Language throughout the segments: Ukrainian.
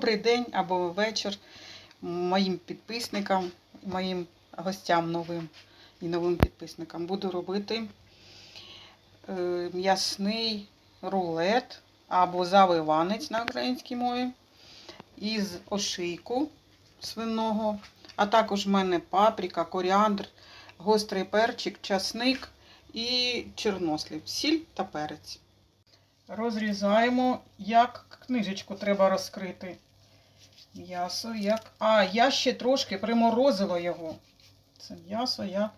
Добрий день або вечір моїм підписникам, моїм гостям новим і новим підписникам. Буду робити е, м'ясний рулет або завиванець на українській мові із ошийку свиного, а також в мене паприка, коріандр, гострий перчик, часник і чорнослів, сіль та перець. Розрізаємо, як книжечку треба розкрити. М'ясо, як. А, я ще трошки приморозила його. Це м'ясо я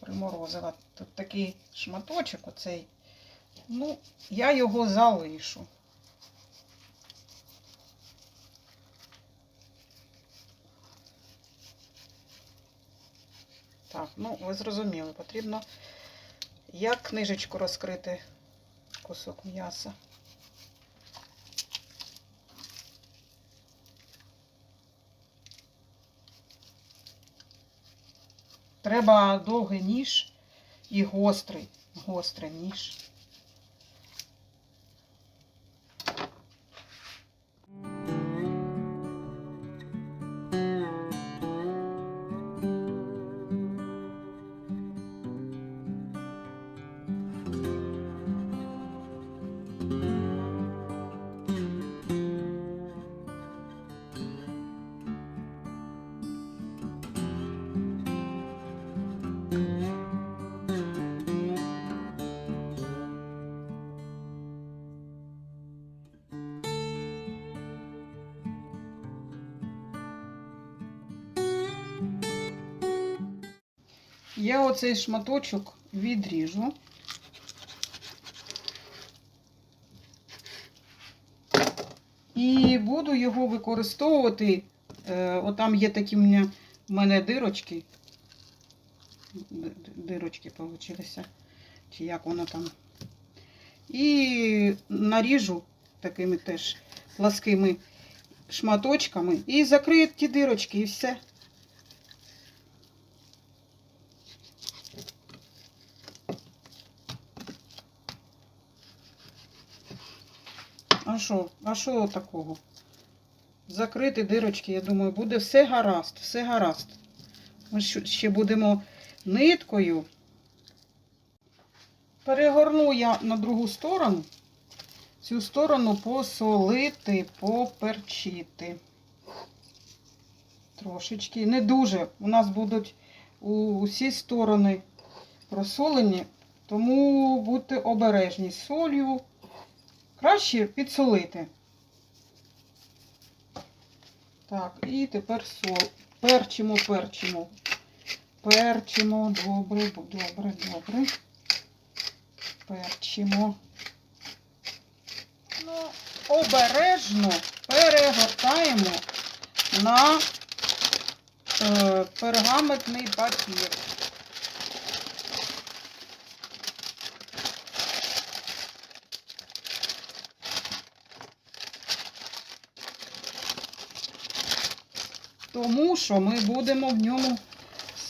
приморозила. Тут такий шматочок оцей. Ну, я його залишу. Так, ну ви зрозуміли, потрібно як книжечку розкрити кусок м'яса. Треба довгий ніж і гострий, гострий ніж. Я оцей шматочок відріжу. І буду його використовувати. Е, отам є такі в мене, дирочки. Дирочки получилися. Чи як воно там. І наріжу такими теж пласкими шматочками. І закрию ті дирочки, і все. А що? А що такого? Закрити дирочки, я думаю, буде все гаразд, все гаразд. Ми ще будемо ниткою. Перегорну я на другу сторону. Цю сторону посолити, поперчити. Трошечки. Не дуже. У нас будуть усі сторони просолені, тому будьте обережні з солью. Краще підсолити. Так, і тепер сол. Перчимо, перчимо. Перчимо. Добре, добре, добре. Перчимо. Ну, обережно перегортаємо на е, пергаментний папір. Тому що ми будемо в ньому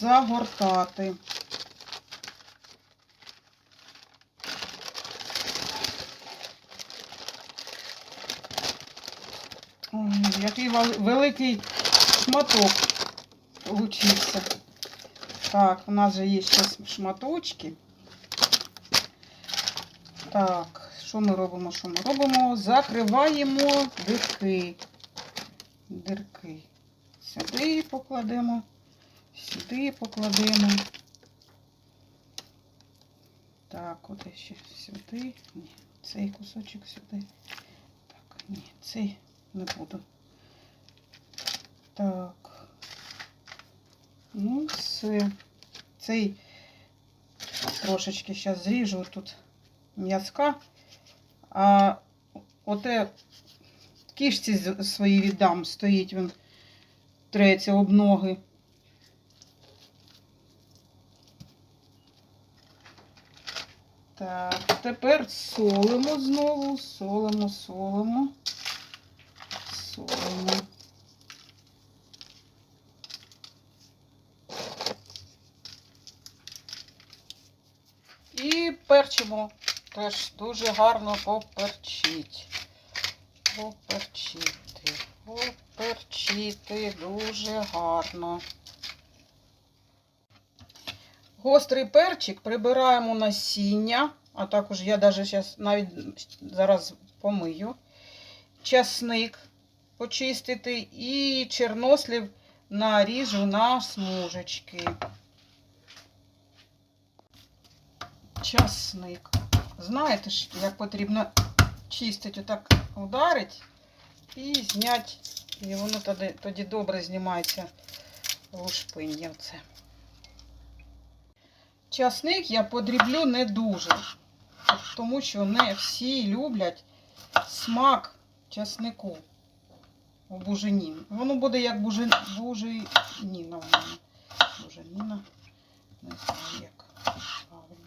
загортати. Ой, який великий шматок получився. Так, у нас же є ще шматочки. Так, що ми робимо? Що ми робимо? Закриваємо дирки. Сюди покладемо, сюди покладемо. Так, от ще сюди. Ні, цей кусочок сюди. Так, ні, цей не буду. Так. Ну, все. Цей трошечки зараз зріжу тут м'язка. А оте кішці свої віддам, стоїть він треться об ноги. Так, тепер солимо знову, солимо, солимо, солимо. І перчимо теж дуже гарно поперчить. Поперчити. Поперчити дуже гарно. Гострий перчик прибираємо насіння, а також я навіть зараз навіть зараз помию. Часник почистити і чорнослів наріжу на смужечки. Часник. Знаєте ж, як потрібно чистити, отак ударить і зняти. І воно тоді, тоді добре знімається лушпиння. Оце. Часник я подріблю не дуже, тому що не всі люблять смак часнику у бужені. Воно буде як бужи... буженіна в мене. Буженіна. Не знаю як правильно.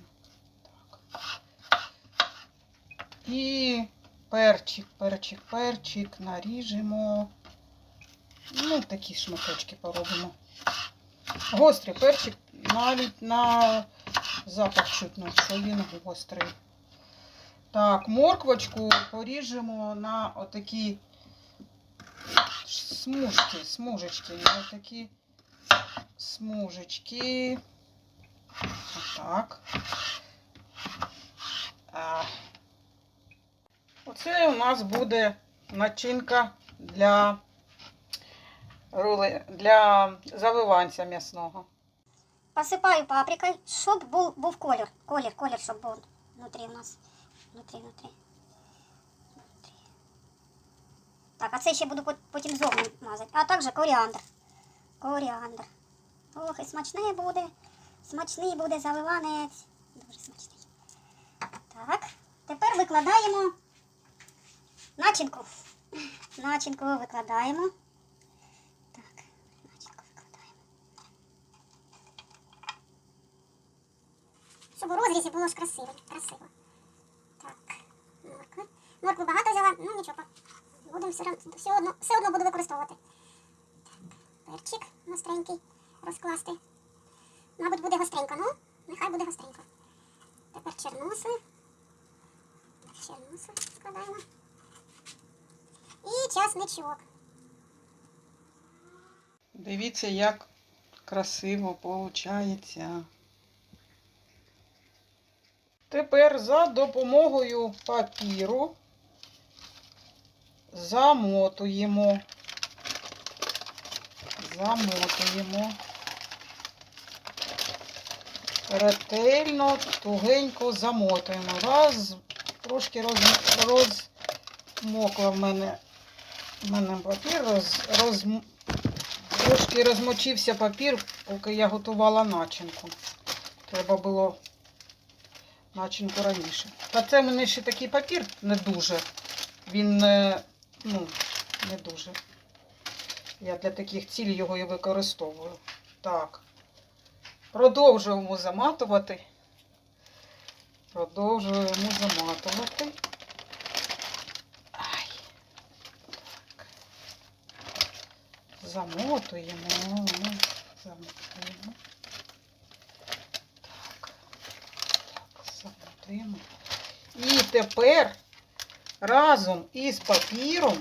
Так. І перчик, перчик, перчик наріжемо. Ну, такі шматочки поробимо. Гострий перчик навіть на запах чутно, що він гострий. Так, морквочку поріжемо на отакі смужки, смужечки, отакі смужечки. Отак. А. Оце у нас буде начинка для, рули, для завиванця м'ясного. Посипаю паприкою, щоб був, був колір. Колір, колір, щоб був внутрі у нас. Внутрі. Внутрі. Так, а це ще буду потім зовні мазати. А також коріандр. Коріандр. Ох, і смачний буде. Смачний буде заливанець. Дуже смачний. Так, тепер викладаємо начинку. Начинку викладаємо. Так, начинку викладаємо. Щоб у розрізі було ж красиво. красиво. Так, моркви. Моркви багато взяла, ну нічого. Будемо все, одно, все, одно, все одно буду використовувати. Так, перчик гостренький розкласти. Мабуть, буде гостренько, ну, нехай буде гостренько. Тепер черносли. Черносли складаємо. І часничок. Дивіться, як красиво виходить. Тепер за допомогою папіру замотуємо. Замотуємо. Ретельно, тугенько замотуємо. Раз, трошки роз, розмокла в мене, в мене папір, роз, роз, Трошки розмочився папір, поки я готувала начинку. Треба було начинку раніше. Та це в мене ще такий папір не дуже. Він не, ну, не дуже. Я для таких цілей його і використовую. Так. Продовжуємо заматувати. Продовжуємо заматувати. Ай. Так. Замотуємо. Замотуємо. Так. Так, замотуємо. І тепер разом із папіром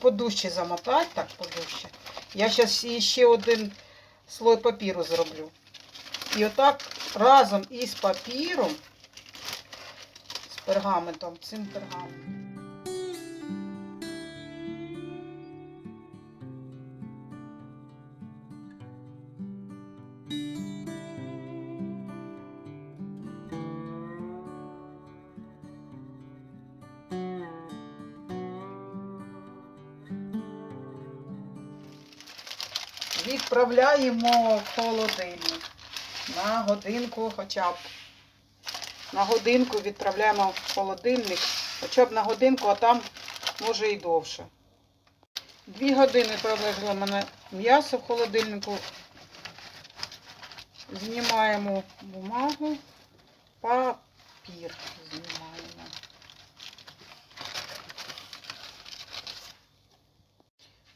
подужче замотати, так, подужче. Я зараз ще один слой папіру зроблю. І отак разом із папіром, з пергаментом, цим пергаментом. Відправляємо в холодильник на годинку хоча б. На годинку відправляємо в холодильник, хоча б на годинку, а там може і довше. Дві години пролежало мене м'ясо в холодильнику. Знімаємо бумагу, папір знімаємо.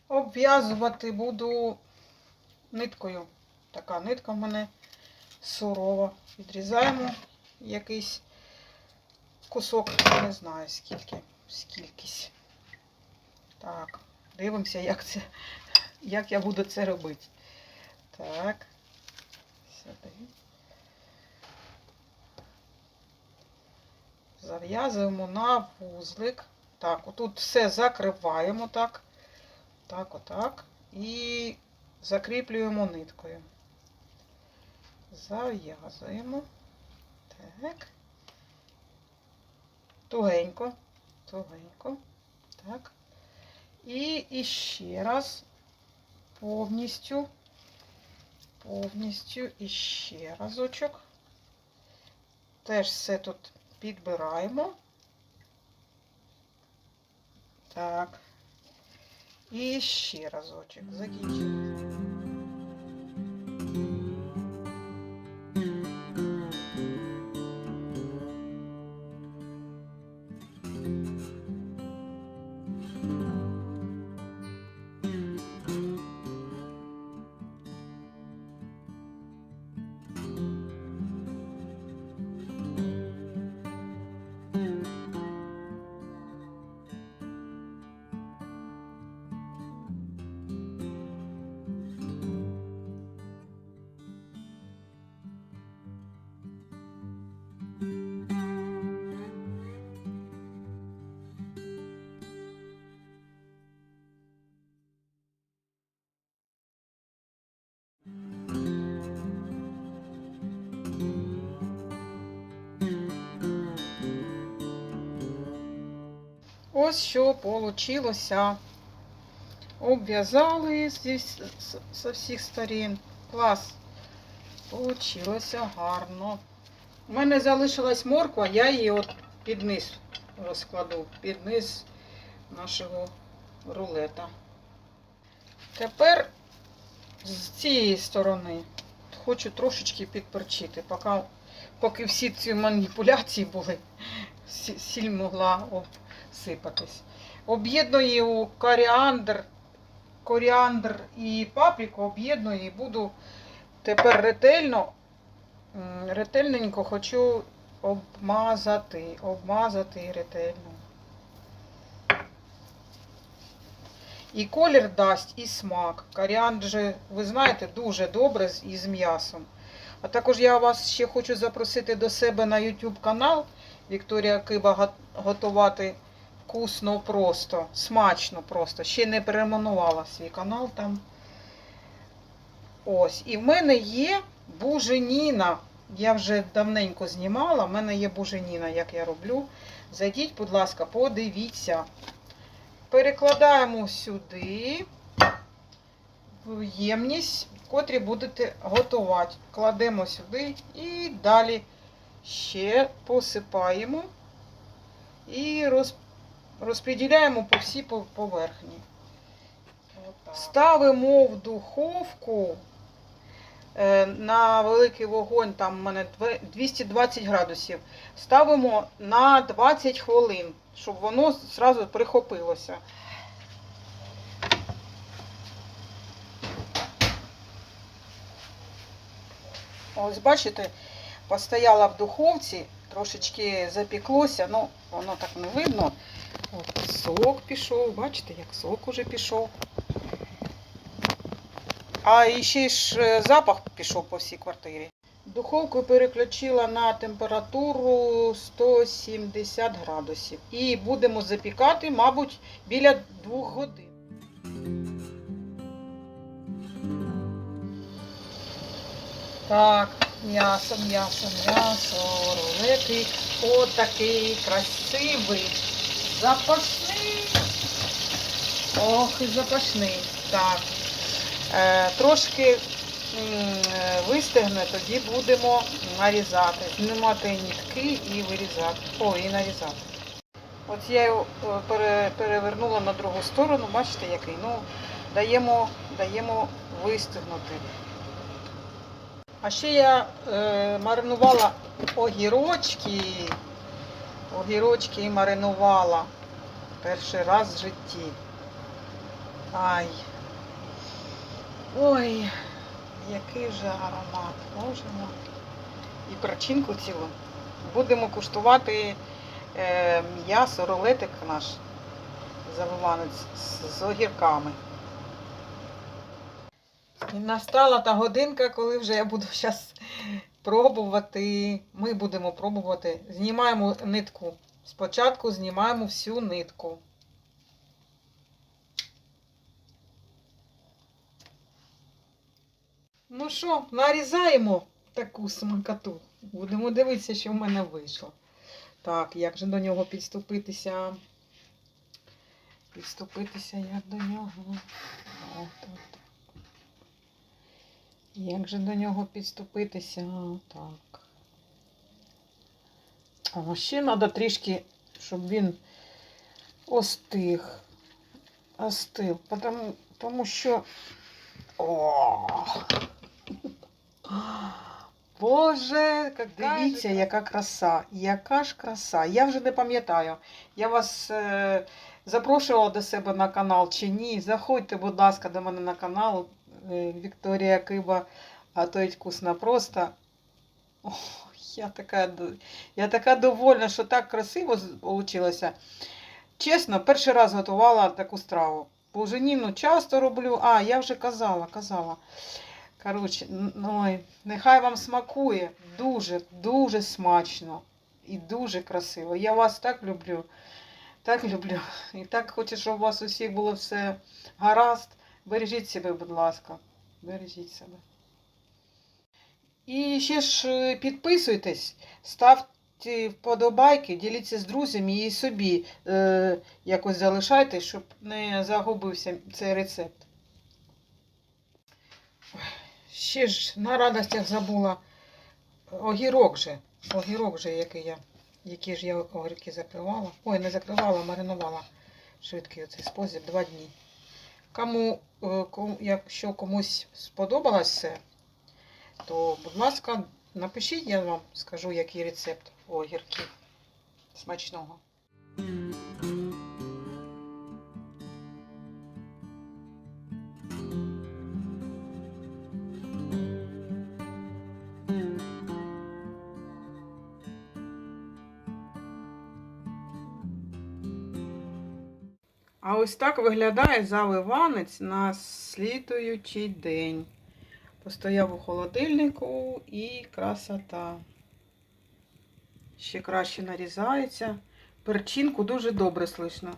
Обв'язувати буду ниткою. Така нитка в мене сурова. Відрізаємо якийсь кусок, не знаю скільки, скількись. Так, дивимося, як це, як я буду це робити. Так. Сюди. Зав'язуємо на вузлик. Так, отут все закриваємо так. Так, отак. І закріплюємо ниткою. Зав'язуємо. Так. Тугенько. Тугенько. Так. І іще раз повністю. Повністю іще разочок. Теж все тут підбираємо. Так. І ще разочок. Закінчили. Ось що вийшло. Обв'язали з всіх сторін. Клас. Получилося гарно. У мене залишилась морква, я її от під низ розкладу, під низ нашого рулета. Тепер з цієї сторони хочу трошечки підперчити, поки, поки всі ці маніпуляції були, сіль могла обсипатись. Об'єдную коріандр, коріандр і паприку, об'єдную і буду тепер ретельно, ретельненько хочу обмазати, обмазати ретельно. І колір дасть, і смак. Коріандр же, ви знаєте, дуже добре із м'ясом. А також я вас ще хочу запросити до себе на YouTube канал Вікторія Киба готувати вкусно просто, смачно просто. Ще не перейменувала свій канал там. Ось. І в мене є буженіна. Я вже давненько знімала. В мене є буженіна, як я роблю. Зайдіть, будь ласка, подивіться. Перекладаємо сюди в ємність, котрі будете готувати. Кладемо сюди і далі ще посипаємо і роз, розподіляємо по всій поверхні. Ставимо в духовку е, на великий вогонь, там в мене 220 градусів. Ставимо на 20 хвилин, щоб воно зразу прихопилося. Ось бачите, постояла в духовці, трошечки запіклося, ну воно так не видно. От, сок пішов, бачите, як сок уже пішов. А ще ж е, запах пішов по всій квартирі. Духовку переключила на температуру 170 градусів. І будемо запікати, мабуть, біля 2 годин. Так, м'ясо, м'ясо, м'ясо, рулети. Отакий красивий, запашний. Ох, і запашний. Так. Е, трошки вистигне, тоді будемо нарізати. Знімати нітки і вирізати. О, і нарізати. От я його е, перевернула на другу сторону, бачите, який. Ну, даємо, даємо вистигнути. А ще я е, маринувала огірочки. Огірочки маринувала перший раз в житті. Ай. Ой, який же аромат, боже. І перчинку цілу. Будемо куштувати е, м'ясо, рулетик наш завиванець з, з огірками. І настала та годинка, коли вже я буду зараз пробувати. Ми будемо пробувати. Знімаємо нитку. Спочатку знімаємо всю нитку. Ну що, нарізаємо таку смакоту. Будемо дивитися, що в мене вийшло. Так, як же до нього підступитися? Підступитися як до нього. О, так. Як же до нього підступитися? Так. О, ще треба трішки, щоб він остиг. Остив. Потому, тому що. О! Боже, дивіться, яка краса. Яка ж краса. Я вже не пам'ятаю. Я вас е, запрошувала до себе на канал чи ні. Заходьте, будь ласка, до мене на канал. Е, Вікторія Киба, а то й вкусно просто. О, я, така, я така довольна, що так красиво вийшло. Чесно, перший раз готувала таку страву. Буженіну часто роблю. А, я вже казала, казала. Коротше, н- ой, нехай вам смакує. Дуже, дуже смачно і дуже красиво. Я вас так люблю. Так люблю. І так хочу, щоб у вас усіх було все гаразд. Бережіть себе, будь ласка. Бережіть себе. І ще ж е, підписуйтесь, ставте вподобайки, діліться з друзями і собі е, якось залишайте, щоб не загубився цей рецепт. Ще ж на радостях забула огірок же. Огірок же, який я, які ж я огірки закривала. Ой, не закривала, маринувала. Швидкий оцей спосіб, два дні. Кому, е, кому, якщо комусь сподобалось це, то, будь ласка, напишіть, я вам скажу, який рецепт огірків смачного. А ось так виглядає заливанець на слідуючий день. Постояв у холодильнику і красота. Ще краще нарізається. Перчинку дуже добре слышно.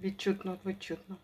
Відчутно, відчутно.